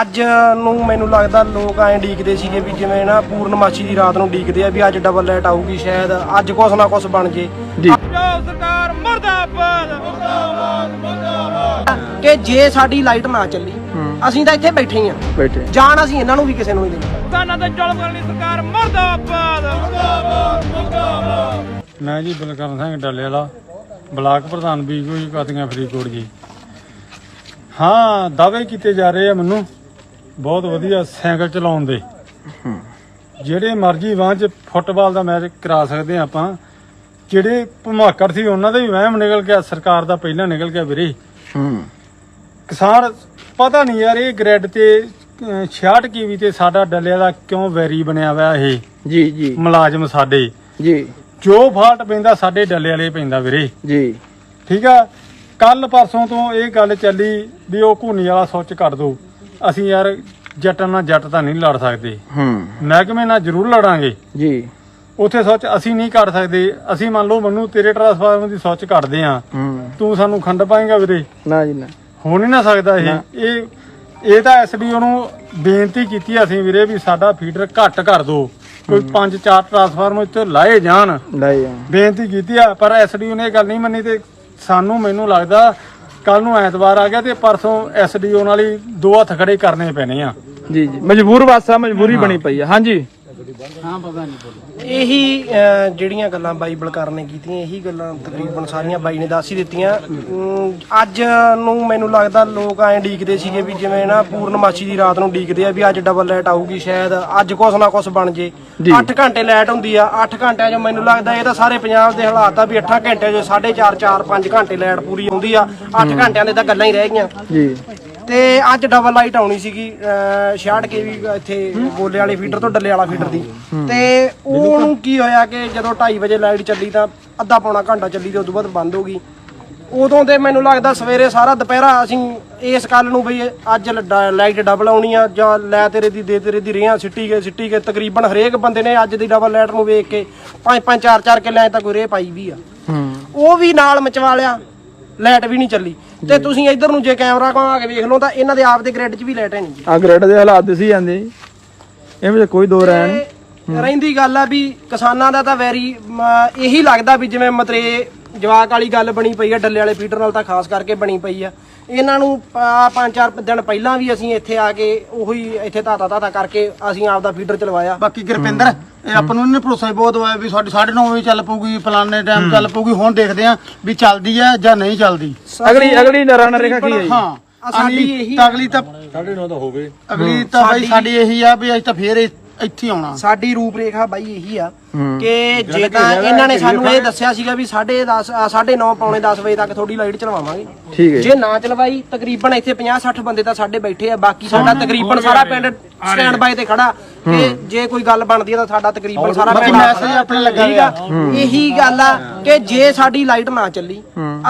ਅੱਜ ਨੂੰ ਮੈਨੂੰ ਲੱਗਦਾ ਲੋਕ ਐਂ ਡੀਕਦੇ ਸੀਗੇ ਵੀ ਜਿਵੇਂ ਨਾ ਪੂਰਨਮਾਸ਼ੀ ਦੀ ਰਾਤ ਨੂੰ ਡੀਕਦੇ ਆ ਵੀ ਅੱਜ ਡਬਲ ਲਾਈਟ ਆਊਗੀ ਸ਼ਾਇਦ ਅੱਜ ਕੁਛ ਨਾ ਕੁਛ ਬਣ ਜੇ। ਜੀ। ਸਰਕਾਰ ਮਰਦਾਬਾਦ। ਕਿ ਜੇ ਸਾਡੀ ਲਾਈਟ ਨਾ ਚੱਲੀ ਅਸੀਂ ਤਾਂ ਇੱਥੇ ਬੈਠੇ ਹੀ ਆ। ਬੈਠੇ। ਜਾਣ ਅਸੀਂ ਇਹਨਾਂ ਨੂੰ ਵੀ ਕਿਸੇ ਨੂੰ ਨਹੀਂ ਦੇਣਾ। ਕਿਸਾਨਾਂ ਤੇ ਜ਼ੁਲਮ ਕਰਨ ਸਰਕਾਰ ਮਰਦਾਬਾਦ। ਮੈਂ ਜੀ ਬਲਕਰਨ ਸਿੰਘ ਡੱਲੇ ਵਾਲਾ ਬਲਾਕ ਪ੍ਰਧਾਨ ਬੀਗੋਈ ਕਾਦੀਆਂ ਫਰੀਦਕੋਟ ਜੀ। ਹਾਂ ਦਾਅਵੇ ਕੀਤੇ ਜਾ ਰਹੇ ਆ ਮੈਨੂੰ। ਬਹੁਤ ਵਧੀਆ ਸਾਈਕਲ ਚਲਾਉਣ ਦੇ। ਜਿਹੜੇ ਮਰਜ਼ੀ ਵਾਂ ਚ ਫੁੱਟਬਾਲ ਦਾ ਮੈਚ ਕਰਾ ਸਕਦੇ ਆ ਆਪਾਂ। ਜਿਹੜੇ ਭਮਾਕੜ ਸੀ ਉਹਨਾਂ ਦਾ ਵੀ ਵਹਿਮ ਨਿਕਲ ਗਿਆ ਸਰਕਾਰ ਦਾ ਪਹਿਲਾਂ ਨਿਕਲ ਗਿਆ ਵੀਰੇ। ਹੂੰ। ਕਿਸਾਨ ਪਤਾ ਨਹੀਂ ਯਾਰ ਇਹ ਗ੍ਰਿਡ ਤੇ ਅਹ, 66 ਕੀਵੀ ਤੇ ਸਾਡਾ ਡੱਲਿਆ ਦਾ ਕਿਉਂ ਵੈਰੀ ਬਣਿਆ ਹੋਇਆ ਇਹ? ਜੀ ਜੀ। ਮੁਲਾਜ਼ਮ ਸਾਡੇ। ਜੀ। ਜੋ ਫਾਲਟ ਪੈਂਦਾ ਸਾਡੇ ਡੱਲੇ ਵਾਲੇ ਪੈਂਦਾ ਵੀਰੇ। ਜੀ। ਠੀਕ ਆ? ਕੱਲ ਪਰਸੋਂ ਤੋਂ ਇਹ ਗੱਲ ਚੱਲੀ ਵੀ ਉਹ ਘੂਨੀ ਵਾਲਾ ਸੁੱਚ ਕਰ ਦੋ। ਅਸੀਂ ਯਾਰ ਜੱਟਾਂ ਨਾਲ ਜੱਟ ਤਾਂ ਨਹੀਂ ਲੜ ਸਕਦੇ। ਹੂੰ। ਮਹਿਕਮੇ ਨਾਲ ਜ਼ਰੂਰ ਲੜਾਂਗੇ। ਜੀ। ਉੱਥੇ ਸੁੱਚ ਅਸੀਂ ਨਹੀਂ ਕੱਢ ਸਕਦੇ। ਅਸੀਂ ਮੰਨ ਲਓ ਮੈਨੂੰ ਤੇਰੇ ਟਰਾਂਸਫਾਰਮਰ ਦੀ ਸੁੱਚ ਕੱਢਦੇ ਆ ਹੂੰ। ਤੂੰ ਸਾਨੂੰ ਖੰਡ ਪਾਏਗਾ ਵੀਰੇ। ਨਾ ਜੀ ਨਾ। ਹੋ ਨਹੀਂ ਨਾ ਸਕਦਾ ਇਹ। ਨਾ। ਇਹ ਇਹ ਤਾਂ ਐਸਡੀਓ ਨੂੰ ਬੇਨਤੀ ਕੀਤੀ ਅਸੀਂ ਵੀਰੇ ਵੀ ਸਾਡਾ ਫੀਡਰ ਘੱਟ ਕਰ ਦਿਓ। ਕੋਈ ਪੰਜ ਚਾਰ ਟਰਾਂਸਫਾਰਮਰ ਇੱਥੇ ਲਾਏ ਜਾਣ। ਲੈ ਜਾ ਬੇਨਤੀ ਕੀਤੀ ਆ ਪਰ ਐਸਡੀਓ ਨੇ ਇਹ ਗੱਲ ਨਹੀਂ ਮੰਨੀ ਤੇ ਸਾਨੂੰ ਮੈਨੂੰ ਲੱਗਦਾ ਕੱਲ ਨੂੰ ਐਤਵਾਰ ਆ ਗਿਆ ਤੇ ਪਰਸੋਂ ਐਸਡੀਓ ਨਾਲ ਹੀ ਦੋ ਹੱਥ ਖੜੇ ਕਰਨੇ ਪੈਣੇ ਆ। ਜੀ ਜੀ। ਮਜਬੂਰ ਵਾਸਾ ਮਜਬੂਰੀ ਬਣੀ ਪਈ ਹੈ ਹਾਂਜੀ ਇਹੀ ਅਹ, ਜਿਹੜੀਆਂ ਗੱਲਾਂ ਬਾਈ ਬਲਕਾਰ ਨੇ ਕੀਤੀਆਂ ਇਹੀ ਗੱਲਾਂ ਤਕਰੀਬਨ ਸਾਰੀਆਂ ਬਾਈ ਨੇ ਦੱਸ ਹੀ ਦਿੱਤੀਆਂ। ਅਮ, ਅੱਜ ਨੂੰ ਮੈਨੂੰ ਲੱਗਦਾ ਲੋਕ ਐਂ ਡੀਕਦੇ ਸੀਗੇ ਵੀ ਜਿਵੇਂ ਨਾ ਪੂਰਨਮਾਸ਼ੀ ਦੀ ਰਾਤ ਨੂੰ ਡੀਕਦੇ ਆ ਵੀ ਅੱਜ ਡਬਲ ਲਾਈਟ ਆਊਗੀ ਸ਼ਾਇਦ ਅੱਜ ਕੁਛ ਨਾ ਕੁਛ ਬਣ ਜੇ। ਜੀ। 8 ਘੰਟੇ ਲਾਈਟ ਹੁੰਦੀ ਆ 8 ਘੰਟਿਆਂ 'ਚ ਮੈਨੂੰ ਲੱਗਦਾ ਇਹ ਤਾਂ ਸਾਰੇ ਪੰਜਾਬ ਦੇ ਹਾਲਾਤ ਆ ਵੀ 8 ਘੰਟਿਆਂ 'ਚ 4.5 4 5 ਘੰਟੇ ਲਾਈਟ ਪੂਰੀ ਆਉਂਦੀ ਆ। 8 ਘੰਟਿਆਂ ਦੇ ਤਾਂ ਗੱਲਾਂ ਹੀ ਰਹਿ ਗਈਆਂ। ਜੀ। ਤੇ ਅੱਜ ਡਬਲ ਲਾਈਟ ਆਉਣੀ ਸੀਗੀ ਅਹ 66 ਕੇ ਵੀ ਇੱਥੇ ਬੋਲੇ ਵਾਲੇ ਫੀਡਰ ਤੋਂ ਡੱਲੇ ਵਾਲਾ ਫੀਡਰ ਦੀ। ਤੇ ਉਹਨੂੰ ਕੀ ਹੋਇਆ ਕਿ ਜਦੋਂ 2:30 ਵਜੇ ਲਾਈਟ ਚੱਲੀ ਤਾਂ ਅੱਧਾ ਪੌਣਾ ਘੰਟਾ ਚੱਲੀ ਤੇ ਉਦੋਂ ਬਾਅਦ ਬੰਦ ਹੋ ਗਈ। ਉਦੋਂ ਤੇ ਮੈਨੂੰ ਲੱਗਦਾ ਸਵੇਰੇ ਸਾਰਾ ਦੁਪਹਿਰਾ ਅਸੀਂ ਇਸ ਗੱਲ ਨੂੰ ਬਈ ਅੱਜ ਲ- ਲਾਈਟ ਡਬਲ ਆਉਣੀ ਆ ਜਾਂ ਲੈ ਤੇਰੇ ਦੀ ਦੇ ਤੇਰੇ ਦੀ ਰੇਹਾਂ ਸਿੱਟੀ ਗਏ ਸਿੱਟੀ ਗਏ। ਤਕਰੀਬਨ ਹਰੇਕ ਬੰਦੇ ਨੇ ਅੱਜ ਦੀ ਡਬਲ ਲਾਈਟ ਨੂੰ ਵੇਖ ਕੇ ਪੰਜ ਪੰਜ ਚਾਰ ਚਾਰ ਕਿੱਲਿਆਂ 'ਚ ਤਾਂ ਕੋਈ ਰੇ ਪਾਈ ਵੀ ਆ। ਉਹ ਵੀ ਨਾਲ ਮਚਵਾ ਲਿਆ। ਲਾਈਟ ਵੀ ਨਹੀਂ ਚੱਲੀ। ਤੇ ਤੁਸੀਂ ਇੱਧਰ ਨੂੰ ਜੇ ਕੈਮਰਾ ਘੁਮਾ ਕੇ ਵੇਖ ਲਓ ਤਾਂ ਇਹਨਾਂ ਦੇ ਆਪ ਦੇ ਗ੍ਰਿਡ 'ਚ ਵੀ ਲਾਈਟ ਹੈ ਨਹੀਂ ਜੀ। ਆ ਗ੍ਰੈਡ ਦੇ ਹਾਲਾਤ ਦਿਸੀ ਜਾਂਦੇ। ਇਹ ਵਿੱਚ ਕੋਈ ਦੋ ਰਹਿ ਨਹੀਂ ਤੇ ਰਹਿੰਦੀ ਗੱਲ ਆ ਵੀ ਕਿਸਾਨਾਂ ਦਾ ਤਾਂ ਵੈਰੀ ਮ, ਇਹੀ ਲੱਗਦਾ ਵੀ ਜਿਵੇਂ ਮਤਰੇ ਜਵਾਕ ਵਾਲੀ ਗੱਲ ਬਣੀ ਪਈ ਆ ਡੱਲੇ ਵਾਲੇ ਫੀਡਰ ਨਾਲ ਤਾਂ ਖਾਸ ਕਰਕੇ ਬਣੀ ਪਈ ਆ। ਇਹਨਾਂ ਨੂੰ ਆ ਪੰਜ ਚਾਰ ਦਿਨ ਪਹਿਲਾਂ ਵੀ ਅਸੀਂ ਇੱਥੇ ਆ ਕੇ ਉਹੀ ਇੱਥੇ ਧਾਤਾ ਧਾਤਾ ਕਰਕੇ ਅਸੀਂ ਆਪ ਦਾ ਫੀਡਰ ਚਲਵਾਇਆ। ਬਾਕੀ ਗੁਰਪਿੰਦਰ ਇਹ ਆਪਾਂ ਨੂੰ ਇਹਨੇ ਭਰੋਸਾ ਹੀ ਬਹੁਤ ਹੋਇਆ ਵੀ ਸਾਡੀ 9:30 ਵਜੇ ਚੱਲ ਪਊਗੀ ਫਲਾਣੇ ਟਾਈਮ ਚੱਲ ਪਊਗੀ ਹੁਣ ਦੇਖਦੇ ਆ ਵੀ ਚੱਲਦੀ ਹੈ ਜਾਂ ਨਹੀਂ ਚੱਲਦੀ। ਅਗਲੀ ਅਗਲੀ ਨਰਾਣਾ ਰੇਖਾ ਕੀ ਹੈ ਜੀ? ਹਾਂ ਆ ਸਾਡੀ ਅਗਲੀ ਇਹੀ- ਤਾਂ ਅਗਲੀ ਤਾਂ 9:30 ਤਾਂ ਹੋਵੇ ਅਗਲੀ ਤਾਂ ਬਾਈ ਸਾਡੀ- ਇਹੀ ਆ ਵੀ ਅਸੀਂ ਤਾਂ ਫੇਰ ਇੱਥੇ ਹੀ ਆਉਣਾ। ਸਾਡੀ ਰੂਪਰੇਖਾ ਬਾਈ ਇਹੀ ਆ ਕਿ ਜੇ ਤਾਂ ਇਹਨਾਂ ਨੇ ਸਾਨੂੰ ਇਹ ਦੱਸਿਆ ਸੀਗਾ ਵੀ 10:30 9:30 ਪੌਣੇ 10 ਵਜੇ ਤੱਕ ਥੋੜੀ ਲਾਈਟ ਚਲਵਾਵਾਂਗੇ ਠੀਕ ਹੈ ਜੇ। ਨਾ ਚਲਵਾਈ ਤਕਰੀਬਨ ਇੱਥੇ 50 60 ਬੰਦੇ ਤਾਂ ਸਾਡੇ ਬੈਠੇ ਆ ਬਾਕੀ ਸਾਡਾ ਤਕਰੀਬਨ ਸਾਰਾ ਪਿੰਡ ਸਟੈਂਡ ਬਾਈ ਤੇ ਖੜਾ। ਕਿ ਜੇ ਕੋਈ ਗੱਲ ਬਣਦੀ ਆ ਤਾਂ ਸਾਡਾ ਤਕਰੀਬਨ ਸਾਰਾ ਬਾਕੀ ਪਿੰਡ ਮੈਸੇਜ ਆਪਣੇ ਲੱਗਾ ਠੀਕ ਆ? ਇਹੀ ਗੱਲ ਆ ਕਿ ਜੇ ਸਾਡੀ ਲਾਈਟ ਨਾ ਚੱਲੀ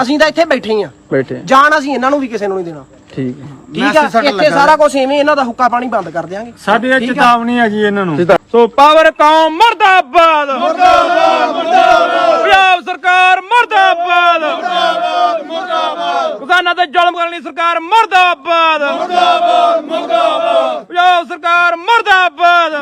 ਅਸੀਂ ਤਾਂ ਇੱਥੇ ਬੈਠੇ ਆ। ਬੈਠੇ। ਜਾਣ ਅਸੀਂ ਇਹਨਾਂ ਨੂੰ ਵੀ ਕਿਸੇ ਨੂੰ ਨਹੀਂ ਦੇਣਾ। ਠੀਕ ਹੈ। ਠੀਕ ਆ ਇੱਥੇ ਸਾਰਾ ਕੁਝ ਐਵੇਂ ਇਹਨਾਂ ਦਾ ਹੁੱਕਾ ਪਾਣੀ ਬੰਦ ਕਰ ਦਿਆਂਗੇ। ਸਾਡੇ ਇਹ ਚੇਤਾਵਨੀ ਆ ਜੀ ਇਹਨਾਂ ਨੂੰ। ਸੋ ਪਾਵਰ ਕੌਮ ਮਰਦਾਬਾਦ। ਮਰਦਾਬਾਦ ਮਰਦਾਬਾਦ। ਪੰਜਾਬ ਸਰਕਾਰ ਮਰਦਾਬਾਦ। ਮਰਦਾਬਾਦ ਮਰਦਾਬਾਦ। ਕਿਸਾਨਾਂ ਤੇ ਜ਼ੁਲਮ ਕਰਨ ਵਾਲੀ ਸਰਕਾਰ ਮਰਦਾਬਾਦ। ਮਰਦਾਬਾਦ ਮਰਦਾਬਾਦ। ਪੰਜਾਬ ਸਰਕਾਰ ਮਰਦਾਬਾਦ।